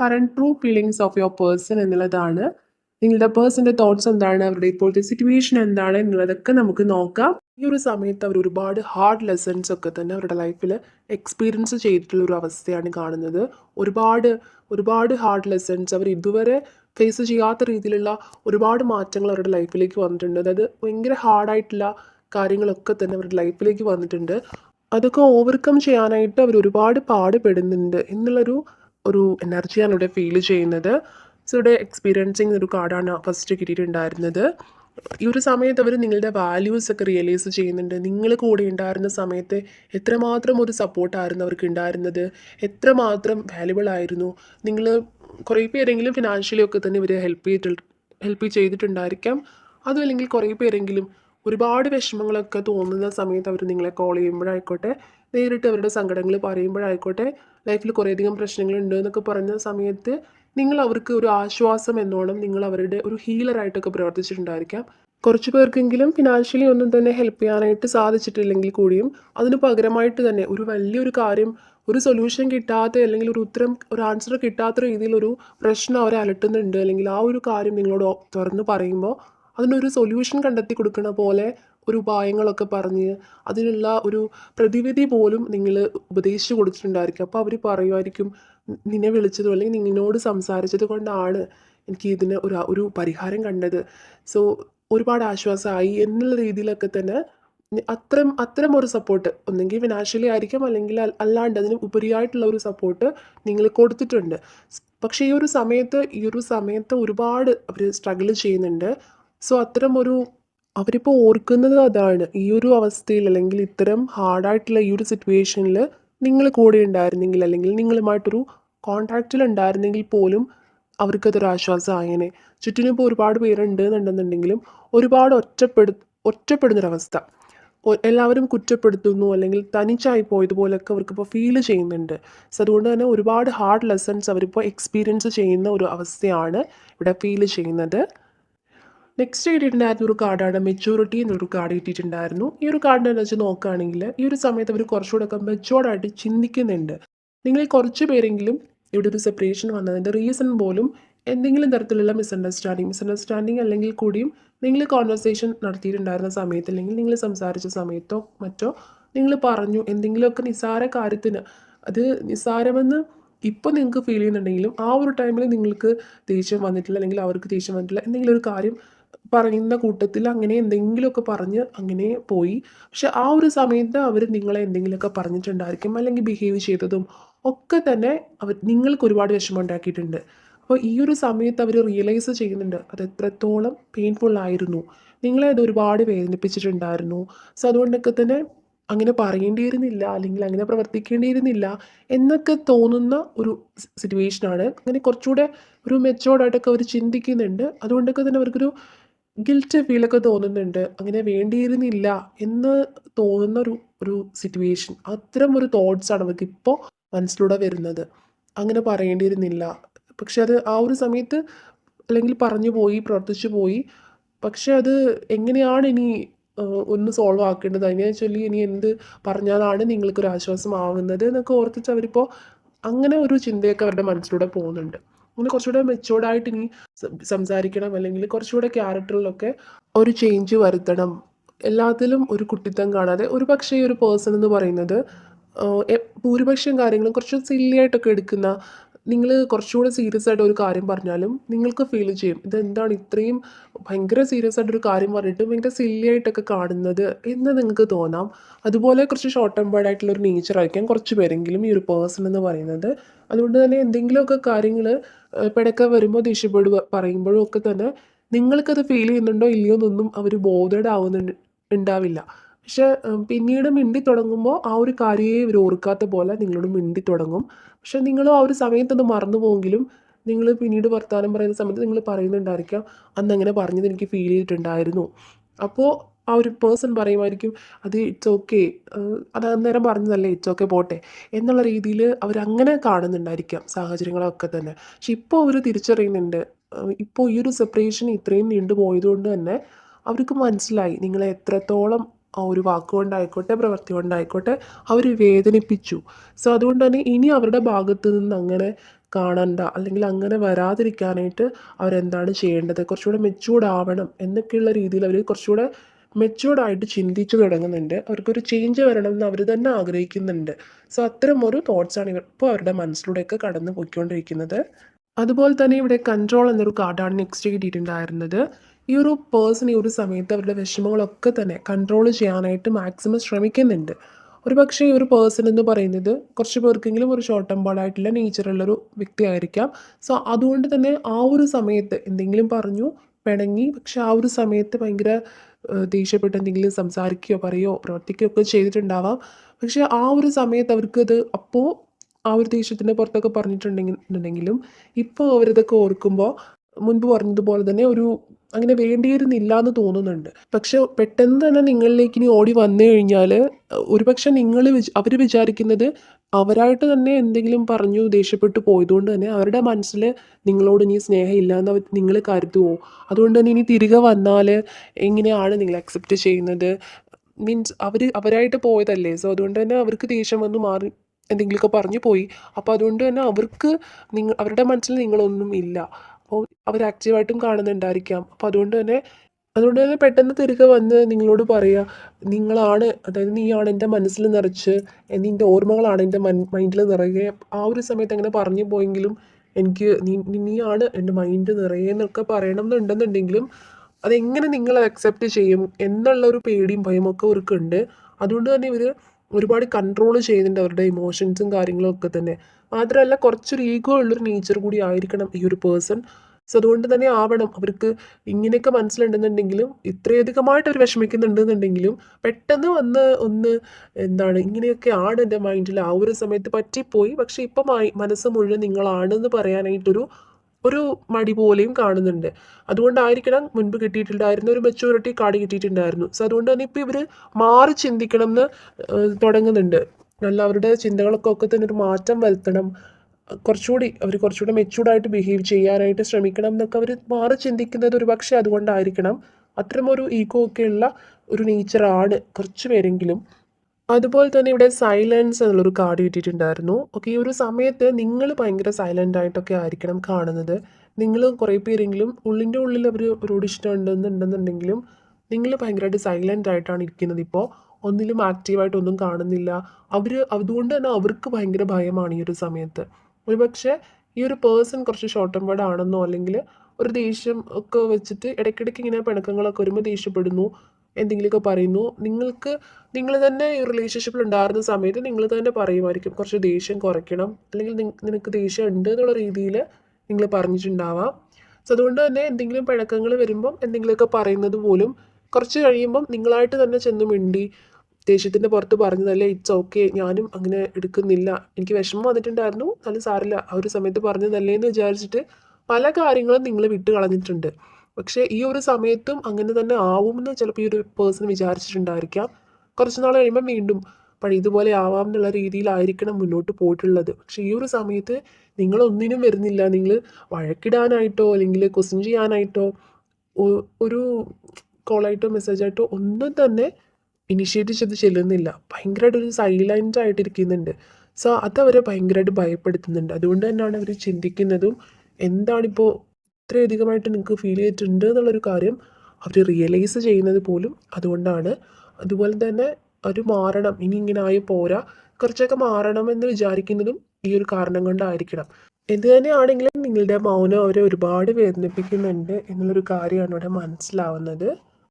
Current true feelings of your person എന്നുള്ളതാണ്. നിങ്ങളുടെ പേഴ്സന്റെ thoughts എന്താണ് അവരുടെ ഇപ്പോഴത്തെ സിറ്റുവേഷൻ എന്താണ് എന്നുള്ളതൊക്കെ നമുക്ക് നോക്കാം. ഈ ഒരു സമയത്ത് അവർ ഒരുപാട് ഹാർഡ് ലെസൺസ് ഒക്കെ തന്നെ അവരുടെ ലൈഫിൽ എക്സ്പീരിയൻസ് ചെയ്തിട്ടുള്ള ഒരു അവസ്ഥയാണ് കാണുന്നത്. ഒരുപാട് ഒരുപാട് ഹാർഡ് ലെസൺസ് അവർ ഇതുവരെ ഫേസ് ചെയ്യാത്ത രീതിയിലുള്ള ഒരുപാട് മാറ്റങ്ങൾ അവരുടെ ലൈഫിലേക്ക് വന്നിട്ടുണ്ട്. അതായത് ഭയങ്കര ഹാർഡായിട്ടുള്ള കാര്യങ്ങളൊക്കെ തന്നെ അവരുടെ ലൈഫിലേക്ക് വന്നിട്ടുണ്ട്. അതൊക്കെ ഓവർകം ചെയ്യാനായിട്ട് അവർ ഒരുപാട് പാടുപെടുന്നുണ്ട് എന്നുള്ളൊരു ഒരു എനർജിയാണ് ഇവിടെ ഫീൽ ചെയ്യുന്നത്. സോ ഇവിടെ എക്സ്പീരിയൻസിങ് ഒരു കാർഡാണ് ഫസ്റ്റ് കിട്ടിയിട്ടുണ്ടായിരുന്നത്. ഈ ഒരു സമയത്ത് അവർ നിങ്ങളുടെ വാല്യൂസ് ഒക്കെ റിയലൈസ് ചെയ്യുന്നുണ്ട്. നിങ്ങൾ കൂടെ ഉണ്ടായിരുന്ന സമയത്ത് എത്രമാത്രം ഒരു സപ്പോർട്ടായിരുന്നു അവർക്ക് ഉണ്ടായിരുന്നത്? എത്രമാത്രം വാല്യുബിൾ ആയിരുന്നു? നിങ്ങൾ കുറേ പേരെങ്കിലും ഫിനാൻഷ്യലി ഒക്കെ തന്നെ ഇവർ ഹെൽപ്പ് ചെയ്തിട്ട് ഹെൽപ്പ് ചെയ്തിട്ടുണ്ടായിരിക്കാം. അതും അല്ലെങ്കിൽ കുറേ പേരെങ്കിലും ഒരുപാട് വിഷമങ്ങളൊക്കെ തോന്നുന്ന സമയത്ത് അവർ നിങ്ങളെ കോൾ ചെയ്യുമ്പോഴായിക്കോട്ടെ നേരിട്ട് അവരുടെ സങ്കടങ്ങൾ പറയുമ്പോഴായിക്കോട്ടെ ലൈഫിൽ കുറേയധികം പ്രശ്നങ്ങളുണ്ട് എന്നൊക്കെ പറഞ്ഞ സമയത്ത് നിങ്ങൾ അവർക്ക് ഒരു ആശ്വാസം എന്നോണം നിങ്ങൾ അവരുടെ ഒരു ഹീലറായിട്ടൊക്കെ പ്രവർത്തിച്ചിട്ടുണ്ടായിരിക്കാം. കുറച്ച് പേർക്കെങ്കിലും ഫിനാൻഷ്യലി ഒന്നും തന്നെ ഹെൽപ്പ് ചെയ്യാനായിട്ട് സാധിച്ചിട്ടില്ലെങ്കിൽ കൂടിയും അതിന് പകരമായിട്ട് തന്നെ ഒരു വലിയൊരു കാര്യം ഒരു സൊല്യൂഷൻ കിട്ടാത്ത അല്ലെങ്കിൽ ഒരു ഉത്തരം ഒരു ആൻസർ കിട്ടാത്ത രീതിയിൽ ഒരു പ്രശ്നം അവരെ അലട്ടുന്നുണ്ട് അല്ലെങ്കിൽ ആ ഒരു കാര്യം നിങ്ങളോട് തുറന്ന് പറയുമ്പോൾ അതിനൊരു സൊല്യൂഷൻ കണ്ടെത്തി കൊടുക്കണ പോലെ ഒരു ഉപായങ്ങളൊക്കെ പറഞ്ഞ് അതിനുള്ള ഒരു പ്രതിവിധി പോലും നിങ്ങൾ ഉപദേശിച്ചു കൊടുത്തിട്ടുണ്ടായിരിക്കും. അപ്പോൾ അവർ പറയുമായിരിക്കും നിന്നെ വിളിച്ചതും അല്ലെങ്കിൽ നിന്നോട് സംസാരിച്ചത് കൊണ്ടാണ് എനിക്ക് ഇതിന് ഒരു ഒരു പരിഹാരം കണ്ടത്. സോ ഒരുപാട് ആശ്വാസമായി എന്നുള്ള രീതിയിലൊക്കെ തന്നെ അത്രയും അത്തരം ഒരു സപ്പോർട്ട് ഒന്നെങ്കിൽ ഫിനാൻഷ്യലി ആയിരിക്കും അല്ലെങ്കിൽ അല്ലാണ്ട് അതിന് ഉപരിയായിട്ടുള്ള ഒരു സപ്പോർട്ട് നിങ്ങൾ കൊടുത്തിട്ടുണ്ട്. പക്ഷേ ഈ ഒരു സമയത്ത് ഈ ഒരു സമയത്ത് ഒരുപാട് അവർ സ്ട്രഗിൾ ചെയ്യുന്നുണ്ട്. സോ അത്തരം ഒരു അവരിപ്പോൾ ഓർക്കുന്നത് അതാണ്. ഈ ഒരു അവസ്ഥയിൽ അല്ലെങ്കിൽ ഇത്തരം ഹാർഡായിട്ടുള്ള ഈ ഒരു സിറ്റുവേഷനിൽ നിങ്ങൾ കൂടെ ഉണ്ടായിരുന്നെങ്കിൽ അല്ലെങ്കിൽ നിങ്ങളുമായിട്ടൊരു കോൺടാക്റ്റിൽ ഉണ്ടായിരുന്നെങ്കിൽ പോലും അവർക്കതൊരു ചുറ്റിനും ഇപ്പോൾ ഒരുപാട് പേരുണ്ട് എന്നുണ്ടെന്നുണ്ടെങ്കിലും ഒരുപാട് ഒറ്റപ്പെടു ഒറ്റപ്പെടുന്നൊരവസ്ഥ. എല്ലാവരും കുറ്റപ്പെടുത്തുന്നു അല്ലെങ്കിൽ തനിച്ചായി പോയതുപോലൊക്കെ അവർക്കിപ്പോൾ ഫീൽ ചെയ്യുന്നുണ്ട്. സോ അതുകൊണ്ട് തന്നെ ഒരുപാട് ഹാർഡ് ലെസൺസ് അവരിപ്പോൾ എക്സ്പീരിയൻസ് ചെയ്യുന്ന ഒരു അവസ്ഥയാണ് ഇവിടെ ഫീൽ ചെയ്യുന്നത്. നെക്സ്റ്റ് കിട്ടിയിട്ടുണ്ടായിരുന്ന ഒരു കാർഡാണ് മെച്ചൂരിറ്റി എന്നൊരു കാർഡ് കിട്ടിയിട്ടുണ്ടായിരുന്നു. ഈ ഒരു കാർഡിനെ വെച്ച് നോക്കുകയാണെങ്കിൽ ഈ ഒരു സമയത്ത് അവർ കുറച്ചുകൂടെ ഒക്കെ മെച്ചോർഡായിട്ട് ചിന്തിക്കുന്നുണ്ട്. നിങ്ങളിൽ കുറച്ച് പേരെങ്കിലും ഇവിടെ ഒരു സെപ്പറേഷൻ വന്നതിന്റെ റീസൺ പോലും എന്തെങ്കിലും തരത്തിലുള്ള മിസ്അണ്ടർസ്റ്റാൻഡിങ് മിസ്അണ്ടർസ്റ്റാൻഡിങ് അല്ലെങ്കിൽ കൂടിയും നിങ്ങൾ കോൺവെർസേഷൻ നടത്തിയിട്ടുണ്ടായിരുന്ന സമയത്ത് അല്ലെങ്കിൽ നിങ്ങൾ സംസാരിച്ച സമയത്തോ മറ്റോ നിങ്ങൾ പറഞ്ഞു എന്തെങ്കിലുമൊക്കെ നിസ്സാര കാര്യത്തിന് അത് നിസ്സാരമെന്ന് ഇപ്പോൾ നിങ്ങൾക്ക് ഫീൽ ചെയ്യുന്നുണ്ടെങ്കിലും ആ ഒരു ടൈമിൽ നിങ്ങൾക്ക് ദേഷ്യം വന്നിട്ടില്ല അല്ലെങ്കിൽ അവർക്ക് ദേഷ്യം വന്നിട്ടില്ല എന്തെങ്കിലും ഒരു കാര്യം പറയുന്ന കൂട്ടത്തിൽ അങ്ങനെ എന്തെങ്കിലുമൊക്കെ പറഞ്ഞ് അങ്ങനെ പോയി. പക്ഷെ ആ ഒരു സമയത്ത് അവർ നിങ്ങളെ എന്തെങ്കിലുമൊക്കെ പറഞ്ഞിട്ടുണ്ടായിരിക്കും അല്ലെങ്കിൽ ബിഹേവ് ചെയ്തതും ഒക്കെ തന്നെ അവർ നിങ്ങൾക്ക് ഒരുപാട് വിഷമം ഉണ്ടാക്കിയിട്ടുണ്ട്. അപ്പോൾ ഈ ഒരു സമയത്ത് അവർ റിയലൈസ് ചെയ്യുന്നുണ്ട് അത് എത്രത്തോളം പെയിൻഫുൾ ആയിരുന്നു. നിങ്ങളെ അത് ഒരുപാട് വേദനിപ്പിച്ചിട്ടുണ്ടായിരുന്നു. സോ അതുകൊണ്ടൊക്കെ തന്നെ അങ്ങനെ പറയേണ്ടിയിരുന്നില്ല അല്ലെങ്കിൽ അങ്ങനെ പ്രവർത്തിക്കേണ്ടിയിരുന്നില്ല എന്നൊക്കെ തോന്നുന്ന ഒരു സിറ്റുവേഷനാണ് അങ്ങനെ കുറച്ചുകൂടെ ഒരു മെച്ചോർഡായിട്ടൊക്കെ അവർ ചിന്തിക്കുന്നുണ്ട്. അതുകൊണ്ടൊക്കെ തന്നെ അവർക്കൊരു ഗിൽറ്റ് ഫീലൊക്കെ തോന്നുന്നുണ്ട്. അങ്ങനെ വേണ്ടിയിരുന്നില്ല എന്ന് തോന്നുന്ന ഒരു ഒരു സിറ്റുവേഷൻ അത്തരം ഒരു തോട്ട്സാണ് അവർക്ക് ഇപ്പോൾ മനസ്സിലൂടെ വരുന്നത്. അങ്ങനെ പറയേണ്ടിയിരുന്നില്ല. പക്ഷെ അത് ആ ഒരു സമയത്ത് അല്ലെങ്കിൽ പറഞ്ഞു പോയി പ്രവർത്തിച്ചു പോയി. പക്ഷെ അത് എങ്ങനെയാണ് ഇനി ഒന്ന് സോൾവ് ആക്കേണ്ടത്? അതിനെ ചൊല്ലി ഇനി എന്ത് പറഞ്ഞാലാണ് നിങ്ങൾക്കൊരു ആശ്വാസമാവുന്നത് എന്നൊക്കെ ഓർത്തിട്ട് അവരിപ്പോൾ അങ്ങനെ ഒരു ചിന്തയൊക്കെ അവരുടെ മനസ്സിലൂടെ പോകുന്നുണ്ട്. അങ്ങനെ കുറച്ചുകൂടെ മെച്ചുവേർഡായിട്ട് ഇനി സംസാരിക്കണം. അല്ലെങ്കിൽ കുറച്ചുകൂടെ ക്യാരക്ടറിലൊക്കെ ഒരു ചേഞ്ച് വരുത്തണം. എല്ലാത്തിലും ഒരു കുട്ടിത്തം കാണാതെ ഒരു പക്ഷേ ഒരു പേഴ്സൺ എന്ന് പറയുന്നത് ഭൂരിപക്ഷം കാര്യങ്ങളും കുറച്ച് സില്ലിയായിട്ടൊക്കെ എടുക്കുന്ന നിങ്ങൾ കുറച്ചുകൂടെ സീരിയസ് ആയിട്ട് ഒരു കാര്യം പറഞ്ഞാലും നിങ്ങൾക്ക് ഫീൽ ചെയ്യും. ഇതെന്താണ് ഇത്രയും ഭയങ്കര സീരിയസ് ആയിട്ടൊരു കാര്യം പറഞ്ഞിട്ട് ഭയങ്കര സില്ലി ആയിട്ടൊക്കെ കാണുന്നത് എന്ന് നിങ്ങൾക്ക് തോന്നാം. അതുപോലെ കുറച്ച് ഷോർട്ട് ടെമ്പേർഡ് ആയിട്ടുള്ള ഒരു നേച്ചർ ആയിരിക്കാം കുറച്ച് പേരെങ്കിലും ഈ ഒരു പേഴ്സൺ എന്ന് പറയുന്നത്. അതുകൊണ്ട് തന്നെ എന്തെങ്കിലുമൊക്കെ കാര്യങ്ങൾ പിടക്ക വരുമ്പോൾ ദേഷ്യപ്പെടുക പറയുമ്പോഴും ഒക്കെ തന്നെ നിങ്ങൾക്കത് ഫീൽ ചെയ്യുന്നുണ്ടോ ഇല്ലയോ എന്നൊന്നും അവർ ബോധേഡ് ആവുന്നുണ്ട് ഉണ്ടാവില്ല. പക്ഷെ പിന്നീട് മിണ്ടി തുടങ്ങുമ്പോൾ ആ ഒരു കാര്യമേ ഇവർ ഓർക്കാത്ത പോലെ നിങ്ങളോട് മിണ്ടി തുടങ്ങും. പക്ഷെ നിങ്ങൾ ആ ഒരു സമയത്തൊന്ന് മറന്നു പോയെങ്കിലും നിങ്ങൾ പിന്നീട് വർത്തമാനം പറയുന്ന സമയത്ത് നിങ്ങൾ പറയുന്നുണ്ടായിരിക്കാം അന്ന് അങ്ങനെ പറഞ്ഞത് എനിക്ക് ഫീൽ ചെയ്തിട്ടുണ്ടായിരുന്നു. അപ്പോൾ ആ ഒരു പേഴ്സൺ പറയുമായിരിക്കും അത് ഇറ്റ്സ് ഓക്കെ അത് അന്നേരം പറഞ്ഞതല്ലേ ഇറ്റ്സ് ഓക്കെ പോട്ടെ. എന്നുള്ള രീതിയിൽ അവരങ്ങനെ കാണുന്നുണ്ടായിരിക്കാം സാഹചര്യങ്ങളൊക്കെ തന്നെ. പക്ഷെ ഇപ്പോൾ അവർ തിരിച്ചറിയുന്നുണ്ട് ഇപ്പോൾ ഈ ഒരു സെപ്പറേഷൻ ഇത്രയും നീണ്ടു പോയതുകൊണ്ട് തന്നെ അവർക്ക് മനസ്സിലായി നിങ്ങളെ എത്രത്തോളം ആ ഒരു വാക്കുകൊണ്ടായിക്കോട്ടെ പ്രവൃത്തി കൊണ്ടായിക്കോട്ടെ അവർ വേദനിപ്പിച്ചു. സോ അതുകൊണ്ട് തന്നെ ഇനി അവരുടെ ഭാഗത്ത് നിന്ന് അങ്ങനെ കാണണ്ട അല്ലെങ്കിൽ അങ്ങനെ വരാതിരിക്കാനായിട്ട് അവരെന്താണ് ചെയ്യേണ്ടത്? കുറച്ചുകൂടെ മെച്യൂർഡ് ആവണം എന്നൊക്കെയുള്ള രീതിയിൽ അവർ കുറച്ചുകൂടെ മെച്യൂർഡായിട്ട് ചിന്തിച്ചു തുടങ്ങുന്നുണ്ട്. അവർക്കൊരു ചേഞ്ച് വരണം എന്ന് അവർ തന്നെ ആഗ്രഹിക്കുന്നുണ്ട്. സോ അത്തരം ഒരു തോട്ട്സാണ് ഇവർ ഇപ്പോൾ അവരുടെ മനസ്സിലൂടെയൊക്കെ കടന്നു പോയിക്കൊണ്ടിരിക്കുന്നത് അതുപോലെ തന്നെ ഇവിടെ കൺട്രോൾ എന്നൊരു കാർഡാണ് നെക്സ്റ്റ് കിട്ടിയിട്ടുണ്ടായിരുന്നത് ഈ ഒരു പേഴ്സൺ ഈ ഒരു സമയത്ത് അവരുടെ വിഷമങ്ങളൊക്കെ തന്നെ കൺട്രോൾ ചെയ്യാനായിട്ട് മാക്സിമം ശ്രമിക്കുന്നുണ്ട്. ഒരു പക്ഷേ ഈ ഒരു പേഴ്സൺ എന്ന് പറയുന്നത് കുറച്ച് പേർക്കെങ്കിലും ഒരു ഷോർട്ട് ടെമ്പേർഡായിട്ടുള്ള നേച്ചറുള്ളൊരു വ്യക്തിയായിരിക്കാം സോ അതുകൊണ്ട് തന്നെ ആ ഒരു സമയത്ത് എന്തെങ്കിലും പറഞ്ഞു പിണങ്ങി പക്ഷെ ആ ഒരു സമയത്ത് ഭയങ്കര ദേഷ്യപ്പെട്ട് എന്തെങ്കിലും സംസാരിക്കുകയോ പറയുകയോ പ്രവർത്തിക്കുകയോ ഒക്കെ ചെയ്തിട്ടുണ്ടാവാം. പക്ഷെ ആ ഒരു സമയത്ത് അവർക്കത് അപ്പോൾ ആ ഒരു ദേഷ്യത്തിന്റെ പുറത്തൊക്കെ പറഞ്ഞിട്ടുണ്ടെങ്കിൽ ഉണ്ടെങ്കിലും ഇപ്പോൾ അവരിതൊക്കെ ഓർക്കുമ്പോൾ മുൻപ് പറഞ്ഞതുപോലെ തന്നെ ഒരു അങ്ങനെ വേണ്ടിയിരുന്നില്ല എന്ന് തോന്നുന്നുണ്ട്. പക്ഷെ പെട്ടെന്ന് തന്നെ നിങ്ങളിലേക്ക് ഇനി ഓടി വന്നു കഴിഞ്ഞാൽ ഒരുപക്ഷെ നിങ്ങൾ അവർ വിചാരിക്കുന്നത് അവരായിട്ട് തന്നെ എന്തെങ്കിലും പറഞ്ഞു ദേഷ്യപ്പെട്ടു പോയതുകൊണ്ട് തന്നെ അവരുടെ മനസ്സിൽ നിങ്ങളോട് ഇനി സ്നേഹമില്ല എന്ന് നിങ്ങൾ കരുതുമോ അതുകൊണ്ട് തന്നെ ഇനി തിരികെ വന്നാൽ എങ്ങനെയാണ് നിങ്ങൾ അക്സെപ്റ്റ് ചെയ്യുന്നത്? മീൻസ് അവർ അവരായിട്ട് പോയതല്ലേ? സോ അതുകൊണ്ട് തന്നെ അവർക്ക് ദേഷ്യം വന്ന് മാറി എന്തെങ്കിലുമൊക്കെ പറഞ്ഞു പോയി. അപ്പോൾ അതുകൊണ്ട് തന്നെ അവർക്ക് നിങ്ങൾ അവരുടെ മനസ്സിൽ നിങ്ങളൊന്നും ഇല്ല. അപ്പോൾ അവർ ആക്റ്റീവായിട്ടും കാണുന്നുണ്ടായിരിക്കാം. അപ്പോൾ അതുകൊണ്ട് തന്നെ അതുകൊണ്ട് തന്നെ പെട്ടെന്ന് തിരികെ വന്ന് നിങ്ങളോട് പറയുക നിങ്ങളാണ് അതായത് നീയാണ് എന്റെ മനസ്സിൽ നിറച്ച് നിന്റെ ഓർമ്മകളാണ് എന്റെ മൈൻഡിൽ നിറയെ. ആ ഒരു സമയത്ത് അങ്ങനെ പറഞ്ഞു പോയെങ്കിലും എനിക്ക് നീ നീയാണ് എന്റെ മൈൻഡ് നിറയെ എന്നൊക്കെ പറയണം എന്നുണ്ടെന്നുണ്ടെങ്കിലും അതെങ്ങനെ നിങ്ങൾ അക്സെപ്റ്റ് ചെയ്യും എന്നുള്ള ഒരു പേടിയും ഭയമൊക്കെ അവർക്കുണ്ട് അതുകൊണ്ട് തന്നെ ഇവർ ഒരുപാട് കൺട്രോൾ ചെയ്യുന്നുണ്ട് അവരുടെ ഇമോഷൻസും കാര്യങ്ങളും ഒക്കെ തന്നെ. മാത്രമല്ല കുറച്ചൊരു ഈഗോ ഉള്ളൊരു നേച്ചർ കൂടി ആയിരിക്കണം ഈ ഒരു പേഴ്സൺ സോ അതുകൊണ്ട് തന്നെ ആവണം. അവർക്ക് ഇങ്ങനെയൊക്കെ മനസ്സിലുണ്ടെന്നുണ്ടെങ്കിലും ഇത്രയധികമായിട്ട് അവർ വിഷമിക്കുന്നുണ്ടെന്നുണ്ടെങ്കിലും പെട്ടെന്ന് വന്ന് ഒന്ന് എന്താണ് ഇങ്ങനെയൊക്കെ ആണ് എന്റെ മൈൻഡിൽ ആ ഒരു സമയത്ത് പറ്റിപ്പോയി. പക്ഷേ ഇപ്പം മനസ്സ് മുഴുവൻ നിങ്ങളാണെന്ന് പറയാനായിട്ടൊരു ഒരു മടി പോലെയും കാണുന്നുണ്ട്. അതുകൊണ്ടായിരിക്കണം മുൻപ് കിട്ടിയിട്ടുണ്ടായിരുന്ന ഒരു മെച്ചൂരിറ്റി കാർഡ് കിട്ടിയിട്ടുണ്ടായിരുന്നു. സോ അതുകൊണ്ട് തന്നെ ഇപ്പോൾ ഇവർ മാറി ചിന്തിക്കണം എന്ന് തുടങ്ങുന്നുണ്ട്. നല്ല അവരുടെ ചിന്തകളൊക്കെ ഒക്കെ തന്നെ ഒരു മാറ്റം വരുത്തണം. കുറച്ചുകൂടി അവർ കുറച്ചുകൂടി മെച്ചൂർഡായിട്ട് ബിഹേവ് ചെയ്യാനായിട്ട് ശ്രമിക്കണം എന്നൊക്കെ അവർ മാറി ചിന്തിക്കുന്നത് ഒരു പക്ഷേ അതുകൊണ്ടായിരിക്കണം. അത്തരമൊരു ഈഗോ ഒക്കെയുള്ള ഒരു നേച്ചറാണ് കുറച്ച് പേരെങ്കിലും അതുപോലെ തന്നെ ഇവിടെ സൈലൻസ് എന്നുള്ളൊരു കാർഡ് കിട്ടിയിട്ടുണ്ടായിരുന്നു. ഓക്കെ ഈ ഒരു സമയത്ത് നിങ്ങൾ ഭയങ്കര സൈലന്റ് ആയിട്ടൊക്കെ ആയിരിക്കണം കാണുന്നത്. നിങ്ങൾ കുറേ പേരെങ്കിലും ഉള്ളിന്റെ ഉള്ളിൽ അവർ അവരോട് ഇഷ്ടമുണ്ടെന്നുണ്ടെന്നുണ്ടെങ്കിലും നിങ്ങൾ ഭയങ്കരമായിട്ട് സൈലന്റ് ആയിട്ടാണ് ഇരിക്കുന്നത് ഇപ്പോൾ. ഒന്നിലും ആക്റ്റീവായിട്ടൊന്നും കാണുന്നില്ല. അവർ അതുകൊണ്ട് തന്നെ അവർക്ക് ഭയങ്കര ഭയമാണ് ഈ ഒരു സമയത്ത്. ഒരുപക്ഷെ ഈ ഒരു പേഴ്സൺ കുറച്ച് ഷോർട്ട് ടെമ്പേർഡ് ആണെന്നോ അല്ലെങ്കിൽ ഒരു ദേഷ്യം ഒക്കെ വെച്ചിട്ട് ഇടയ്ക്കിടയ്ക്ക് ഇങ്ങനെ പിണക്കങ്ങളൊക്കെ വരുമ്പോൾ ദേഷ്യപ്പെടുന്നു. എന്തെങ്കിലുമൊക്കെ പറയുന്നു. നിങ്ങൾക്ക് നിങ്ങൾ തന്നെ ഈ റിലേഷൻഷിപ്പിൽ ഉണ്ടായിരുന്ന സമയത്ത് നിങ്ങൾ തന്നെ പറയുമായിരിക്കും. കുറച്ച് ദേഷ്യം കുറയ്ക്കണം. അല്ലെങ്കിൽ നിനക്ക് ദേഷ്യം ഉണ്ട് എന്നുള്ള രീതിയിൽ നിങ്ങൾ പറഞ്ഞിട്ടുണ്ടാവാം. സോ അതുകൊണ്ട് തന്നെ എന്തെങ്കിലും പഴക്കങ്ങൾ വരുമ്പം എന്തെങ്കിലുമൊക്കെ പറയുന്നത് പോലും കുറച്ച് കഴിയുമ്പം നിങ്ങളായിട്ട് തന്നെ ചെന്ന് മിണ്ടി ദേഷ്യത്തിന്റെ പുറത്ത് പറഞ്ഞതല്ലേ ഇറ്റ്സ് ഓക്കെ ഞാനും അങ്ങനെ എടുക്കുന്നില്ല. എനിക്ക് വിഷമം വന്നിട്ടുണ്ടായിരുന്നു. നല്ല സാറില്ല ആ ഒരു സമയത്ത് പറഞ്ഞതല്ലേ എന്ന് വിചാരിച്ചിട്ട് പല കാര്യങ്ങളും നിങ്ങൾ വിട്ട് കളഞ്ഞിട്ടുണ്ട് പക്ഷേ ഈ ഒരു സമയത്തും അങ്ങനെ തന്നെ ആവുമെന്ന് ചിലപ്പോൾ ഈ ഒരു പേഴ്സൺ വിചാരിച്ചിട്ടുണ്ടായിരിക്കാം. കുറച്ച് നാൾ കഴിയുമ്പോൾ വീണ്ടും പഴയ ഇതുപോലെ ആവാം എന്നുള്ള രീതിയിലായിരിക്കണം മുന്നോട്ട് പോയിട്ടുള്ളത്. പക്ഷേ ഈ ഒരു സമയത്ത് നിങ്ങളൊന്നിനും വരുന്നില്ല. നിങ്ങൾ വഴക്കിടാനായിട്ടോ അല്ലെങ്കിൽ ക്വസ്റ്റ്യൻ ചെയ്യാനായിട്ടോ ഒരു കോളായിട്ടോ മെസ്സേജായിട്ടോ ഒന്നും തന്നെ ഇനിഷ്യേറ്റ് ചെയ്ത് ചെല്ലുന്നില്ല. ഭയങ്കരമായിട്ട് ഒരു സൈലന്റ് ആയിട്ടിരിക്കുന്നുണ്ട് സോ അതവരെ ഭയങ്കരമായിട്ട് ഭയപ്പെടുത്തുന്നുണ്ട്. അതുകൊണ്ട് തന്നെയാണ് അവർ ചിന്തിക്കുന്നതും എന്താണിപ്പോൾ ഇത്രയധികമായിട്ട് നിങ്ങൾക്ക് ഫീൽ ചെയ്തിട്ടുണ്ട് എന്നുള്ളൊരു കാര്യം അവർ റിയലൈസ് ചെയ്യുന്നത് പോലും അതുകൊണ്ടാണ്. അതുപോലെ തന്നെ ഒരു മാറണം ഇനി ഇങ്ങനെ ആയി പോരാ കുറച്ചൊക്കെ മാറണം എന്ന് വിചാരിക്കുന്നതും ഈ ഒരു കാരണം കൊണ്ടായിരിക്കണം. എന്ത് തന്നെയാണെങ്കിലും നിങ്ങളുടെ മൗനം അവരെ ഒരുപാട് വേദനിപ്പിക്കുന്നുണ്ട് എന്നുള്ളൊരു കാര്യമാണ് ഇവിടെ മനസ്സിലാവുന്നത്.